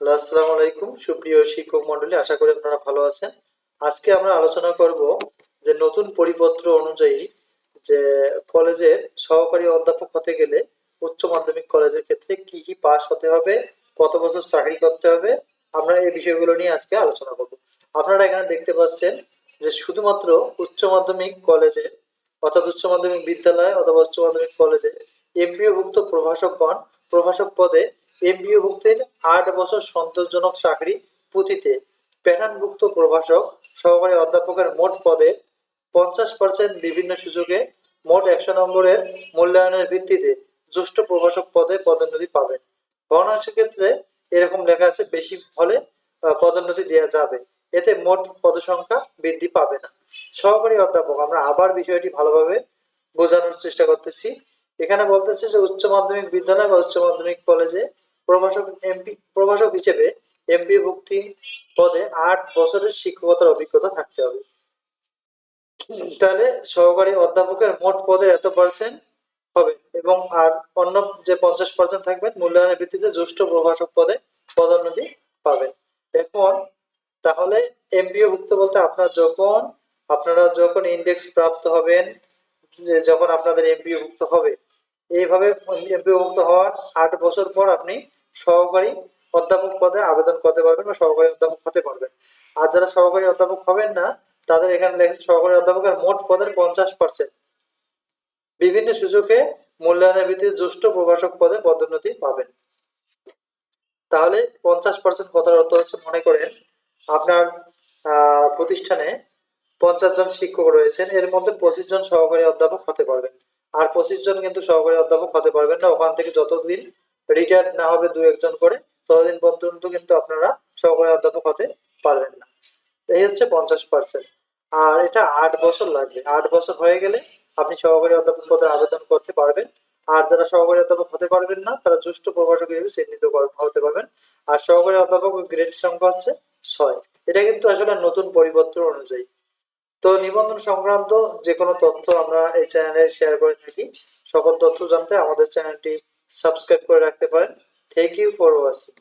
Hello, আসসালামু আলাইকুম। সুপ্রিয় শিক্ষক মণ্ডলী, আশা করি আপনারা ভালো আছেন। আজকে আমরা আলোচনা করব যে নতুন পরিপত্র অনুযায়ী যে কলেজের সহকারী অধ্যাপক হতে গেলে উচ্চ মাধ্যমিক কলেজের ক্ষেত্রে কি কি পাস হতে হবে, কত বছর চাকরি করতে হবে, আমরা এই বিষয়গুলো নিয়ে আজকে আলোচনা করব। আপনারা এখানে দেখতে পাচ্ছেন যে শুধুমাত্র উচ্চ মাধ্যমিক কলেজে, অর্থাৎ উচ্চ মাধ্যমিক বিদ্যালয় অথবা উচ্চ মাধ্যমিক কলেজে এমপিওভুক্ত প্রভাষকগণ প্রভাষক পদে এমপিওভুক্তের আট বছর সন্তোষজনক চাকরি পুঁথিতে প্যাটার্নভুক্ত প্রভাষক, সহকারী অধ্যাপকের মোট পদে পঞ্চাশ পার্সেন্ট বিভিন্ন সুযোগে মোট একশো নম্বরের মূল্যায়নের ভিত্তিতে জ্যেষ্ঠ প্রভাষক পদে পদোন্নতি পাবেন। ভগ্নাংশের ক্ষেত্রে এরকম লেখা আছে, বেশি হলে পদোন্নতি দেওয়া যাবে। এতে মোট পদসংখ্যা বৃদ্ধি পাবে না। সহকারী অধ্যাপক, আমরা আবার বিষয়টি ভালোভাবে বোঝানোর চেষ্টা করতেছি। এখানে বলতেছে যে উচ্চ মাধ্যমিক বিদ্যালয় বা উচ্চ মাধ্যমিক কলেজে প্রভাষক এমপি, প্রভাষক হিসেবে এমপি ভুক্তি পদে আট বছরের শিক্ষকতার অভিজ্ঞতা থাকতে হবে। তাহলে সহকারী অধ্যাপকের মোট পদের এত পার্সেন্ট হবে এবং আর অন্য যে পঞ্চাশ পার্সেন্ট থাকবেন মূল্যায়নের ভিত্তিতে জ্যেষ্ঠ প্রভাষক পদে পদোন্নতি পাবেন। এখন তাহলে এমপিও ভুক্ত বলতে আপনার যখন, আপনারা যখন ইন্ডেক্স প্রাপ্ত হবেন যখন আপনাদের এমপিও ভুক্ত হবে এইভাবে এমপিও ভুক্ত হওয়ার আট বছর পর আপনি সহকারী অধ্যাপক পদে আবেদন করতে পারবেন বা সহকারী অধ্যাপক হতে পারবেন। আর যারা সহকারী অধ্যাপক হবেন না, তাদের এখানে লেখা সহকারী অধ্যাপকের মোট পদের পঞ্চাশ পার্সেন্ট বিভিন্ন সুযোগে মূল্যায়নের ভিত্তিতে জ্যেষ্ঠ প্রভাষক পদে পদোন্নতি পাবেন। তাহলে পঞ্চাশ পার্সেন্ট কথার অর্থ হচ্ছে, মনে করেন আপনার প্রতিষ্ঠানে পঞ্চাশ জন শিক্ষক রয়েছেন, এর মধ্যে পঁচিশ জন সহকারী অধ্যাপক হতে পারবেন। আর পঁচিশ জন কিন্তু সহকারী অধ্যাপক হতে পারবেন না। ওখান থেকে যতদিন রিটায়ার্ড না হবে দু একজন করে, ততদিন পর্যন্ত কিন্তু আপনারা সহকারী অধ্যাপক হতে পারবেন না। এই হচ্ছে পঞ্চাশ পার্সেন্ট আর এটা আট বছর লাগবে। আট বছর হয়ে গেলে আপনি সহকারী অধ্যাপক পদে আবেদন করতে পারবেন। আর যারা সহকারী অধ্যাপক হতে পারবেন না, তারা জ্যেষ্ঠ প্রভাষক হিসেবে চিহ্নিত হতে পারবেন। আর সহকারী অধ্যাপক গ্রেড সংখ্যা হচ্ছে ছয়। এটা কিন্তু আসলে নতুন পরিবর্তন অনুযায়ী। তো নিবন্ধন সংক্রান্ত যে কোনো তথ্য আমরা এই চ্যানেলে শেয়ার করে থাকি। সকল তথ্য জানতে আমাদের চ্যানেলটি সাবস্ক্রাইব করে রাখতে পারেন। Thank you for watching